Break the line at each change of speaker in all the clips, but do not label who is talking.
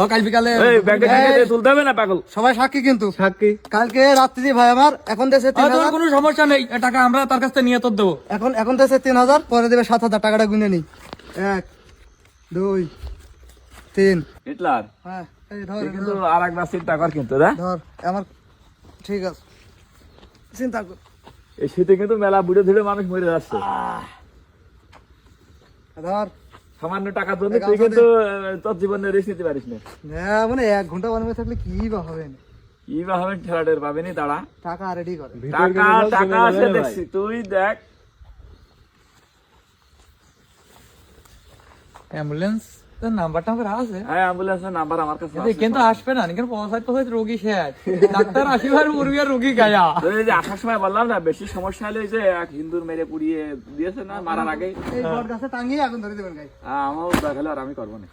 ও কাল বিকালে
তুলতে হবে না পাগল?
সবাই সাক্ষী কিন্তু।
সাক্ষী।
কালকে রাত্রি ভাই আমার এখন দেশে
কোনো সমস্যা নেই টাকা আমরা তার কাছ থেকে নিয়ে তোর দেবো।
এখন এখন দেশে তিন হাজার পরে দেবে সাত হাজার টাকাটা গুনে নি। এক দুই তিন।
হিটলার
হ্যাঁ
কিন্তু আর একবার চিন্তা কর কিন্তু
ধর আমার ঠিক আছে। চিন্তা কর।
এই শীতে কিন্তু মেলা বুড়ে ধুড়ে মানুষ মরে যাচ্ছে।
ধর।
সামান্য টাকার জন্য তুই কিন্তু তোর জীবনে রেস্ট নিতে পারিস না।
হ্যাঁ মানে এক ঘণ্টা বানাবে থাকলে কি বা হবে?
কি বা হবে ঠেলাটের পাবেনি দাঁড়া।
টাকা রেডি করে।
টাকা টাকা আছে দেখছি তুই দেখ।
অ্যাম্বুলেন্স নাম্বারটা আমার আছে।
হ্যাঁ অ্যাম্বুলেন্সের নাম্বার আমার কাছে
কিন্তু-
আছে।
কিন্তু আসবে না কিন্তু রোগী শেষ। ডাক্তার আসিবার রোগী গায়া।
এই যে আসার সময় বললাম না বেশি সমস্যা হলে যে এক হিন্দুর মেরে পুড়িয়ে দিয়েছে না মারার আগে
এই বট গাছে টাঙিয়ে আগুন ধরে দেবেন গাই।
আমার দেখালে আর আমি করব না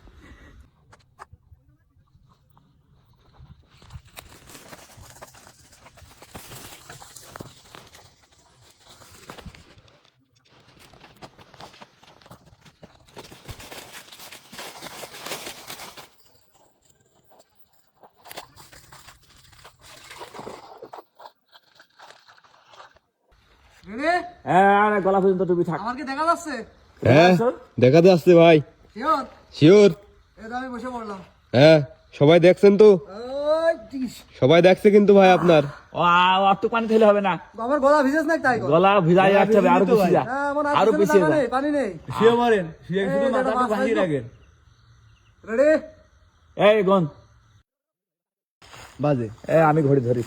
রে
হ্যাঁ আর গলা পর্যন্ত ডুবি থাক।
আমার কি দেখা যাচ্ছে?
হ্যাঁ দেখাতে আসছে ভাই।
শিওর?
শিওর।
আমি বসে পড়লাম।
হ্যাঁ সবাই দেখছেন তো? সবাই দেখছে কিন্তু ভাই আপনার।
অত পানি খেলে হবে না।
আমার গলা ভিজেস না তাই
গলা ভিজাই রাখতে হবে আরও পিছিয়ে যা।
আরও
আর যা।
পানি নেই।
শুয়ে মরেন শুয়ে
শুধু মাথাটা ভাসিয়ে রাখেন। রেডি
এই গন।
বাজে।
এ আমি ঘড়ি ধরি।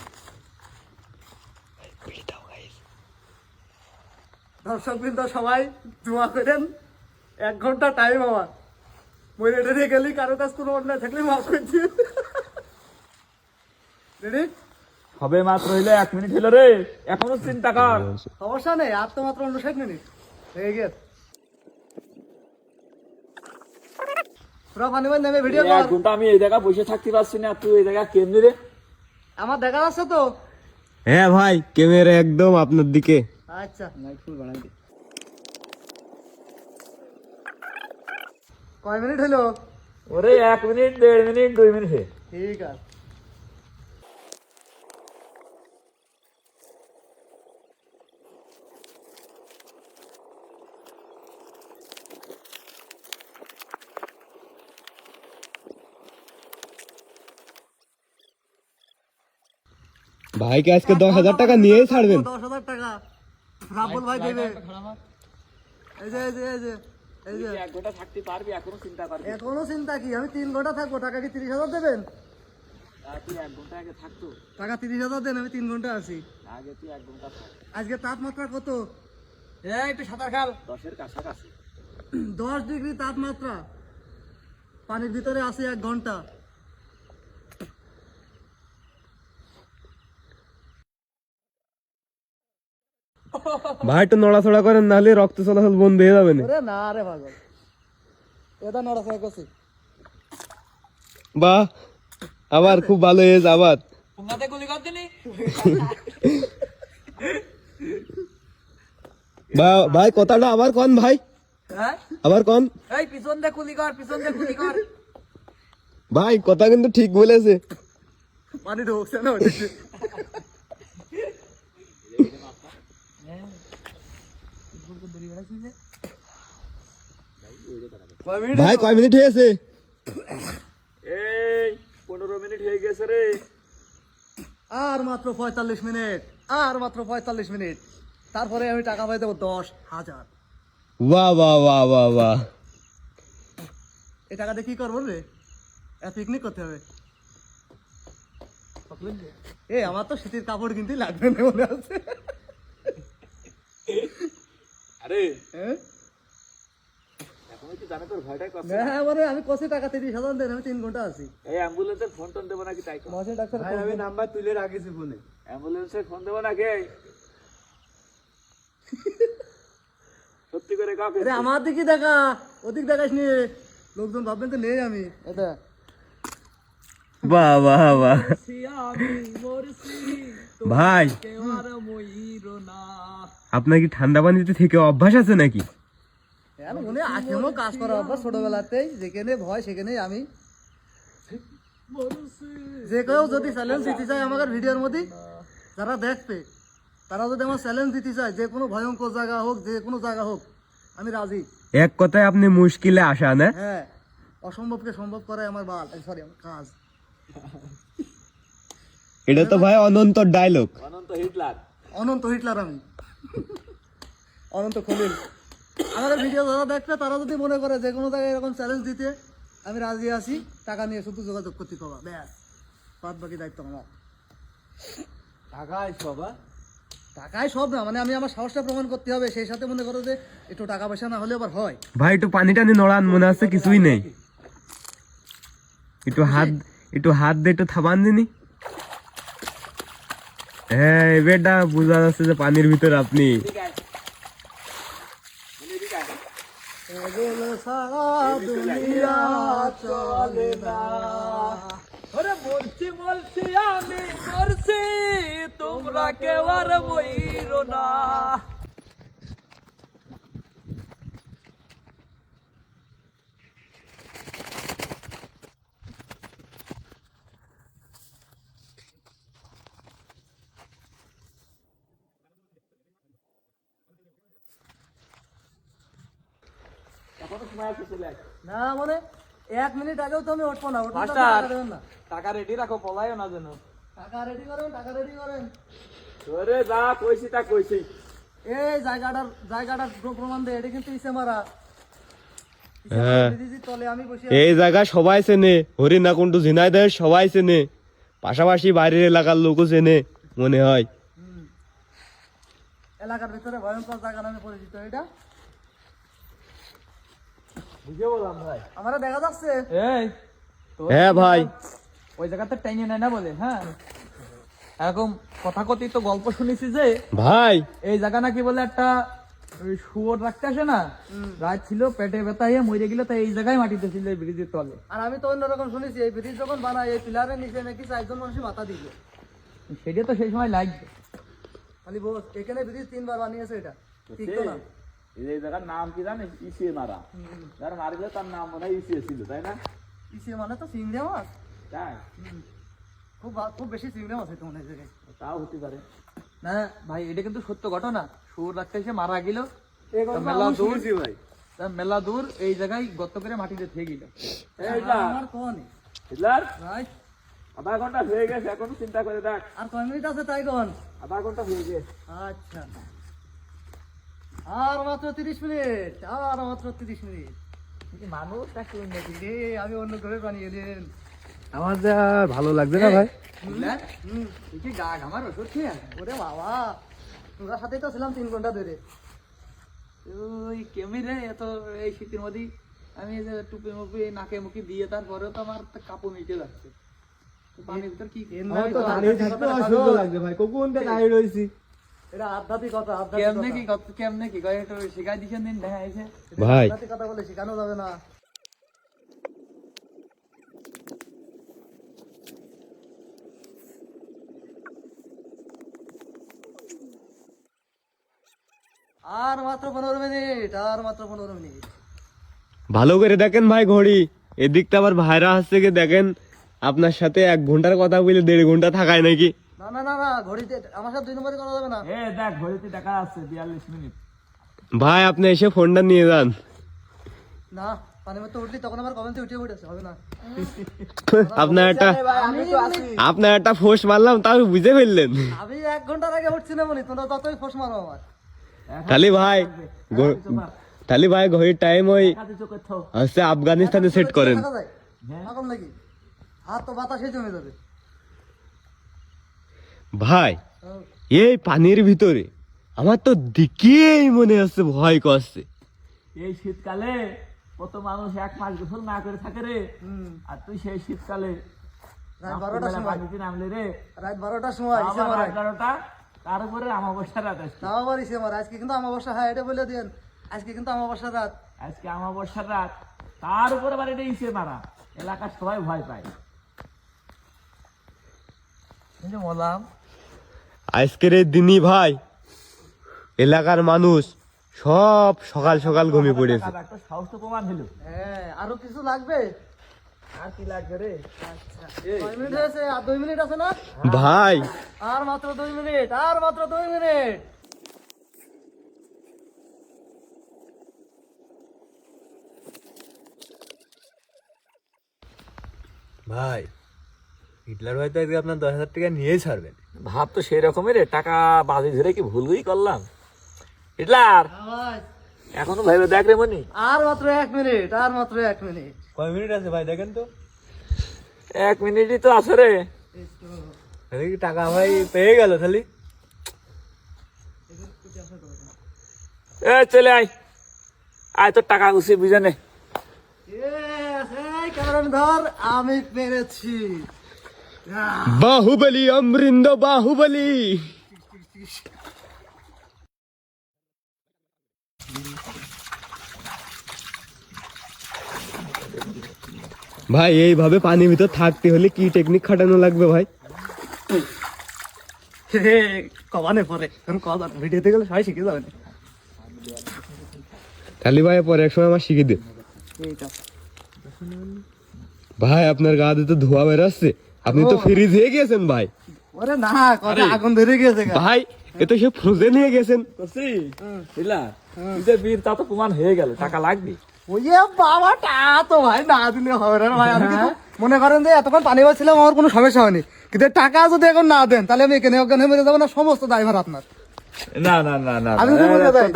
দর্শক বৃন্দ সবাই দোয়া করেন। এক ঘণ্টা টাইম আমার। মরে রেডি গেলি কারও কাছে কোনো অন্যায় থাকলে মাফ করে দিয়ে রেডি
হবে মাত্র হইলে এক মিনিট হইল রে এখনও চিন্তা কর।
সমস্যা নেই আর তো মাত্র উনষাট মিনিট। হয়ে গেছে। পুরো পানি পানি নেমে ভিডিও
এই
কর।
ঘণ্টা আমি এই জায়গায় বসে থাকতে পারছি না তুই এই জায়গা কেমনি রে?
আমার দেখা যাচ্ছে তো।
হ্যাঁ ভাই ক্যামেরা একদম আপনার দিকে।
আচ্ছা কয় মিনিট হলো
ওরে এক মিনিট দেড় মিনিট দুই মিনিট হে
ঠিক আছে
ভাইকে আজকে দশ হাজার টাকা নিয়েই ছাড়বেন
দশ হাজার টাকা রাব্বুল ভাই দেবে। এই যে এই যে এই যে এই যে।
এক ঘণ্টা থাকতে পারবি? এখনও চিন্তা করবি?
এখনও চিন্তা কি? আমি তিন ঘণ্টা থাকব। টাকা কি তিরিশ হাজার দেবেন?
এক ঘণ্টা আগে থাকতো
টাকা তিরিশ হাজার দেন আমি তিন ঘণ্টা আছি।
আগে তুই এক ঘণ্টা থাক।
আজকে তাপমাত্রা কত?
এই একটু সাঁতার খাল।
দশের কাছাকাছি।
দশ ডিগ্রি তাপমাত্রা। পানির ভিতরে আছে এক ঘণ্টা।
ভাই একটু নড়াচড়া করেন নাহলে রক্ত চলাচল বন্ধ হয়ে যাবে না।
না রে পাগল। এটা নড়াচড়া করছি।
বাহ আবার খুব ভালো হয়েছে আবার।
পুঙ্গাতে গুলি কর দিনি
বা- ভাই কথাটা আবার কন ভাই।
হ্যাঁ?
আবার কন।
এই পিছন দিয়ে গুলি কর পিছন দিয়ে গুলি কর।
ভাই কথা কিন্তু ঠিক বলেছে।
পানি ঢুকছে না ওদিকে। কয় মিনিট?
ভাই কয় মিনিট হয়েছে
এই পনেরো মিনিট হয়ে গেছে রে।
আর মাত্র পঁয়তাল্লিশ মিনিট আর মাত্র পঁয়তাল্লিশ মিনিট। তারপরে আমি টাকা পাই দেবো দশ হাজার।
বাহ বাহ বাহ বাহ বাহ।
এই টাকা দিয়ে কি করব রে? পিকনিক করতে হবে। এ আমার তো শীতের কাপড় কিনতে লাগবে না মনে আছে
আরে
হ্যাঁ?
এখনও কি জানে তোর ভয়টাই কর
হ্যাঁ মানে আমি কষে টাকা তিরিশ হাজার দেন আমি তিন ঘণ্টা আছি।
এই অ্যাম্বুলেন্সের ফোন টোন দেবো নাকি তাই কর।
ডাক্তার আমি নাম্বার তুলে রাখিছি ফোনে
অ্যাম্বুলেন্সের ফোন দেবো নাকি? সত্যি করে কাউকে
আমার দিকে দেখা। ওদিক দেখাস নি। লোকজন ভাববেন তো নেই আমি। এটা।
বাহ বাহ বাহ। ভাই। আপনার কি ঠান্ডা পানিতে থেকে অভ্যাস আছে নাকি?
হ্যাঁ মনে কাজ করা অভ্যাস ছোটবেলাতেই যেখানে ভয় সেখানেই আমি। যে কেউ যদি চ্যালেঞ্জ দিতে চায় আমাদের ভিডিওর মধ্যে যারা দেখবে তারা যদি আমার চ্যালেঞ্জ দিতে চায় যে কোনো ভয়ঙ্কর জায়গা হোক যে কোনো জায়গা হোক আমি রাজি।
এক কথায় আপনি মুশকিলে আসা না?
হ্যাঁ অসম্ভবকে সম্ভব করে আমার বাল সরি আমার কাজ।
এটা তো ভাই Ananta dialogue
Ananta Hitler.
Ananta Hitler আমি। অনন্ত খলিল। আমাদের ভিডিও যারা দেখবে তারা যদি মনে করে যে কোনো জায়গায় এরকম চ্যালেঞ্জ দিতে আমি রাজি আছি টাকা নিয়ে শুধু যোগাযোগ করতে পারবা। ব্যাস বাদ বাকি দায়িত্ব আমার।
টাকায় সবা
টাকায় সব না মানে আমি আমার সাহসটা প্রমাণ করতে হবে। সেই সাথে মনে করো যে একটু টাকা পয়সা না হলে আবার হয়।
ভাই একটু পানি টানি নড়ান মনে আছে কিছুই নেই। একটু হাত একটু হাত দিয়ে একটু থামান দিনি। হ্যাঁ এবারটা বোঝা যাচ্ছে যে পানির ভিতরে আপনি।
বলছি বলছি, আমি করছি, তোমরা কেউ আর বইরো না।
না মানে এক মিনিট আগেও তো আমি উঠবো না উঠবো। টাকা না।
টাকা রেডি রাখো না যেন।
টাকা রেডি করেন টাকা রেডি করেন।
তোরে যা কইছি তা কইছি।
এই জায়গাটার জায়গাটার প্রমাণ দেয় এটা কিন্তু ইসে মারা। ইসে
হ্যাঁ।
মারা ব্রিজের তলে আমি বসে
এই জায়গা সবাই চেনে সবাই চেনে পাশাপাশি বাইরের এলাকার লোকও চেনে মনে হয়।
এলাকার ভিতরে ভয়ঙ্কর জায়গা নামে পরিচিত এটা?
বুঝে বললাম ভাই।
আমারা দেখা যাচ্ছে।
এই
হ্যাঁ ভাই।
ওই জায়গাতে টেনে নেয় না বলে হ্যাঁ? এরকম কথা গল্প শুনেছি যে
ভাই।
এই জায়গা নাকি বলে একটা শুয়োর রাখতে আসে না? রাত ছিল পেটে ব্যথা হয়ে মরে গেল তাই এই জায়গায় মাটিতে ছিল এই ব্রিজের তলে।
আর আমি তো অন্যরকম শুনেছি এই ব্রিজ যখন বানায় এই পিলারের নিচে নাকি চারজন মানুষই মাথা দিল
সেটা তো সেই সময় লাগবে।
খালি বস এখানে ব্রিজ তিনবার বানিয়েছে এটা। ঠিক তো না?
এই জায়গার নাম কি জানিস ইসে মারা যারা মারিলে তার নাম মনে হয় ইসে ছিল তাই না
ইসে মানে তো চিংড়ি মাছ
তাই
খুব খুব বেশি চিংড়ি মাছ হইতো মনে জায়গায়।
তাও হতে পারে
না ভাই এটা কিন্তু সত্য ঘটনা শুয়োর রাখতে এসে মারা গেল মেলা দূর
ভাই
মেলা দূর এই জায়গায় গর্ত করে মাটিতে থেকে গেল
আমার কোন
হিটলার
ভাই
আধা ঘণ্টা হয়ে গেছে এখনও চিন্তা করে দেখ
আর কয় মিনিট আছে তাই কোন
আধা ঘণ্টা হয়ে গেছে
আচ্ছা আর মাত্র তিরিশ মিনিট আর মাত্র তিরিশ মিনিট।
মানুষ
রে আমি অন্য গ্রহে প্রাণী এলেন
আমার যা ভালো লাগছে না ভাই?
কি গা ঘামার ওষুধ খেয়ে
ওরে বাবা তোর সাথেই তো ছিলাম তিন ঘণ্টা ধরে।
ওই কেমনি রে এত এই শীতের মধ্যে আমি যে টুপি মুপি নাকে মুখি দিয়ে তারপরেও তো আমার কাপড় মিটে যাচ্ছে। পানির ভিতর কি
ভাই। কখন রয়েছি?
এটা আধ্যাত্মিকতা
কেমনে কি কেমনে কি কয়? একটু শিখাই দিছেন দিন দেখা এসে
ভাই।
আধ্যাত্মিকতা বলে শেখানো যাবে না। আর মাত্র পনেরো মিনিট আর মাত্র পনেরো মিনিট।
ভালো করে দেখেন ভাই ঘড়ি। এদিকটা আবার ভাইরা আসছে কি দেখেন? আপনার সাথে এক ঘণ্টার কথা বলে দেড় ঘণ্টা থাকায় নাকি?
না না না ঘড়িতে আমার সাথে দুই নম্বরে করা যাবে না?
এ দেখ ঘড়িতে দেখা যাচ্ছে বিয়াল্লিশ মিনিট।
ভাই আপনি এসে ফোনটা নিয়ে যান।
না পানির মধ্যে উঠলি তখন আবার কমেন্টে উঠে উঠেছে হবে না।
আপনার একটা আপনার একটা ফোর্স মারলাম তাও বুঝে ফেললেন।
আমি এক ঘণ্টার আগে উঠছি না বলি তোমরা ততই ফোস মারো আমার।
তাহলে ভাই তাহলে ভাই ঘড়ির টাইম ওই হচ্ছে আফগানিস্তানে সেট করেন।
নাকি? হাত তো বাতাসে জমে যাবে।
ভাই এই পানির ভিতরে আমার তো দিকেই মনে হচ্ছে ভয় করছে।
এই শীতকালে কত মানুষ এক মাস গোসল না করে থাকে রে। আর তুই সেই শীতকালে নামলে রে।
রাত বারোটার সময় ইসে
আবার
মারায়
এগারোটা তার উপরে আমাবস্যা রাত আসছে
তাও আবার ইসে মারা আজকে কিন্তু আমাবস্যা হ্যাঁ এটা বলে দিন আজকে কিন্তু আমাবস্যা রাত।
আজকে আমাবস্যার রাত। তার উপরে আবার এটা ইসে মারা। এলাকার সবাই ভয় পায়।
আজকের এই দিনই ভাই এলাকার মানুষ সব সকাল সকাল ঘুমিয়ে পড়েছে।
হলো।
হ্যাঁ আরও কিছু লাগবে?
লাগবে রে?
কয় মিনিট হয়েছে? আর দুই মিনিট আছে না?
ভাই।
আর মাত্র দুই মিনিট আর মাত্র দুই মিনিট।
ভাই হিটলার ভাই তো আজকে আপনার দশ হাজার টাকা নিয়ে ছাড়বেন।
ভাব তো সেই রকমের রে, টাকা বাজি ধরে কি ভুলই করলাম। হিটলার
ভাই
এখনও ভাইবে দেখ রে মনি।
আর মাত্র এক মিনিট আর মাত্র এক মিনিট।
কয় মিনিট আছে ভাই দেখেন তো।
এক মিনিটই তো আছে রে।
কি টাকা ভাই পেয়ে গেল তাহলে?
এ চলে আয়। আয় তোর টাকা গুছি বুঝে নে।
ধর আমি পেরেছি।
বাহুবলি অমৃন্দ বাহুবলি। ভাই এইভাবে পানির ভিতর থাকতে হলে কি টেকনিক খাটানো লাগবে ভাই?
হে, কমানে পরে। কথা ভিডিওতে গেলে সবাই শিখে যাবে।
তাহলে ভাই পরে এক সময় আমার শিখিয়ে দিন ভাই আপনার গা দিয়ে তো ধোয়া বেরোচ্ছে। আপনি তো ফ্রিজ হয়ে গেছেন ভাই।
ওরে না কথা আগুন ধরে গিয়েছে
ভাই এ তো সে ফ্রোজেন হয়ে গেছেন।
করছি? হিটলার তুই বীর তা তো প্রমাণ হয়ে গেল টাকা লাগবে।
এ বাবা টা তো ভাই না দিলে হবে না ভাই। আমি কিন্তু মনে করেন যে এতক্ষণ পানি পাচ্ছিলাম আমার কোনো সমস্যা হয়নি। কিন্তু টাকা যদি এখন না দেন তাহলে আমি এখানে ওখানে মেরে যাব না সমস্ত ড্রাইভার আপনার।
না না না না
আমি তো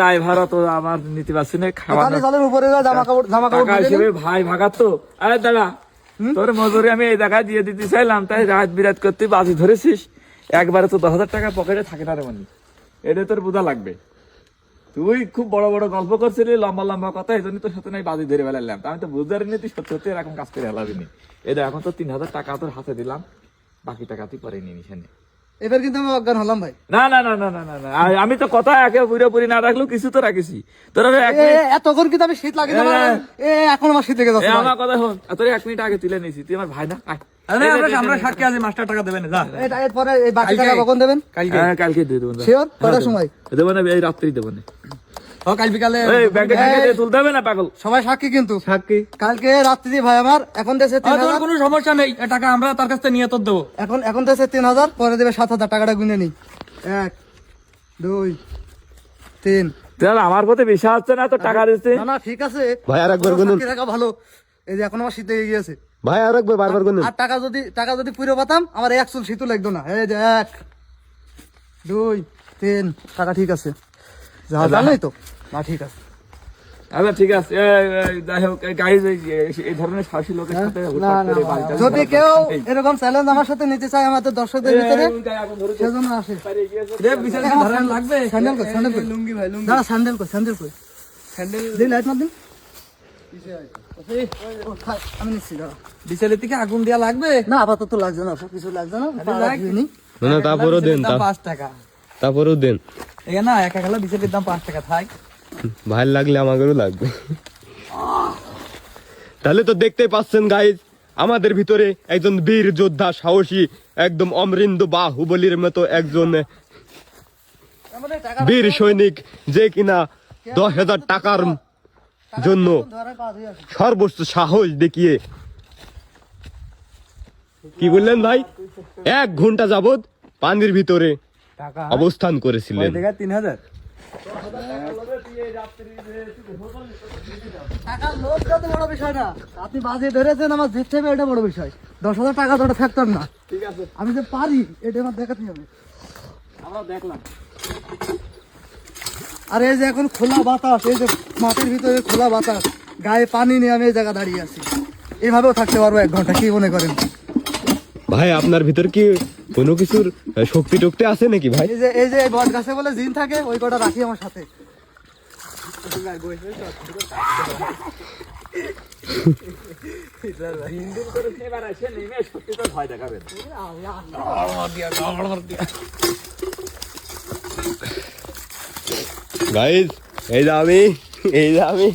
দায়। ভাড়া তো আমার নিতে পারছি না খাওয়া
উপরে জামা কাপড় জামা কাপড়।
ভাই ভাগাত তো। আরে দাদা তোর মজুরি আমি এই জায়গায় দিয়ে দিতে চাইলাম, তাই রাত বিরাট করতে বাজি ধরেছিস। একবারে তো দশ হাজার টাকা পকেটে থাকে না রে মানে। এটা তোর বোঝা লাগবে। তুই খুব বড় বড় গল্প করছিলি, লম্বা লম্বা কথা, এই জন্য তোর সাথে নাই বাজি ধরে বেলালাম আমি তো বুঝতে পারিনি তুই সত্যি সত্যি এরকম কাজ করে হেলাবিনি এটা এখন তো তিন হাজার টাকা তোর হাতে দিলাম, বাকি টাকা তুই পরে নিয়ে।
এবার কিন্তু আমি অজ্ঞান হলাম ভাই।
না না না না না না না। আমি তো কথা একে পুরোপুরি না রাখলেও কিছু তো রাখিছি। তোরা
এতক্ষণ কিন্তু আমি শীত
লাগে।
এ এখন আমার শীত লেগে যাচ্ছে
আমার কথা শোন। তোর এক মিনিট আগে তুলে নিয়েছি। তুই আমার ভাই না কালকে
আমরা সাক্ষী মাস্টার টাকা দেবেন
এই বাকি টাকা কখন দেবেন?
হ্যাঁ,
কাল বিকালে
তুলতে হবে না পাগল?
সবাই সাক্ষী কিন্তু।
সাক্ষী।
কালকে রাত্রি ভাই আমার এখন দেশে
ও,
তিন
তোমার
হাজার
কোনো সমস্যা নেই টাকা আমরা তার কাছ থেকে নিয়ে তোর দেবো।
এখন এখন দেশে তিন হাজার পরে দেবে সাত হাজার টাকাটা গুনে নি। এক দুই তিন।
আমার প্রতি বিশ্বাস হচ্ছে না তো টাকা দিচ্ছে।
না না ঠিক আছে।
ভাই, আর একবার গুনুন।
ভালো। এই যে এখন আমার শীত লেগে গিয়েছে।
ভাই আর একবার বারবার গুনুন।
আর টাকা যদি টাকা যদি পুরো পাতাম আমার এক চুল শীতও লাগতো না। এই যে এক দুই তিন। টাকা ঠিক আছে। যা জানোই তো। না ঠিক আছে।
আচ্ছা ঠিক আছে। এ, এ, যাই হোক গাইজ এই ধরনের সাহসী লোকের সাথে
না
হুটহাট
না
করে বাড়িটা
যদি কেউ এরকম চ্যালেঞ্জ আমার সাথে নিতে চায় আমাদের দর্শকদের ভিতরে
আগুন ধরেছে,
সেজন্য আসে।
রে বিশাল কি ধরেন লাগবে?
স্যান্ডেল কই স্যান্ডেল কই
লুঙ্গি ভাই লুঙ্গি।
দাঁড়া স্যান্ডেল কই স্যান্ডেল কই
স্যান্ডেল।
দিন লাইট মার দিন। আমি নিচ্ছি দাঁড়া।
বিশালের থেকে আগুন দেওয়া লাগবে?
না আপাতত লাগছে না সব কিছু লাগছে না। না।
না তারপরেও দেন
পাঁচ টাকা।
তারপরেও দেন।
না একা খেলা দাম পাঁচ টাকা থাক।
লাগলে আমাদেরও লাগবে। তাহলে তো দেখতেই পাচ্ছেন গাইজ আমাদের ভিতরে একজন বীর যোদ্ধা সাহসী একদম অমৃন্দ বাহুবলির মতো একজন বীর সৈনিক যে কিনা দশ হাজার টাকার জন্য। সর্বোচ্চ সাহস দেখিয়ে। কি বললেন ভাই? এক ঘণ্টা যাবত পানির ভিতরে অবস্থান করেছিলেন।
তিন হাজার?
টাকার লোভ বড় বিষয় না। আপনি বাজিয়ে ধরেছেন আমার এটা বড় বিষয়। দশ হাজার টাকা তো না।
ঠিক আছে।
আমি যে পারি এটা আমার দেখাতে হবে।
আমরা দেখলাম।
আর এই যে এখন খোলা বাতাস এই যে মাটির ভিতরে খোলা বাতাস গায়ে পানি নিয়ে আমি এই জায়গা দাঁড়িয়ে আছি। এইভাবেও থাকতে পারব এক ঘণ্টা কি মনে করেন?
ভাই আপনার ভিতর কি কোনো কিছুর শক্তি টক্তি আছে নাকি ভাই?
এই যে এই যে বট গাছে বলে জিন থাকে ওই কটা রাখি আমার সাথে।
গাইজ এই যে আমি এই যে আমি।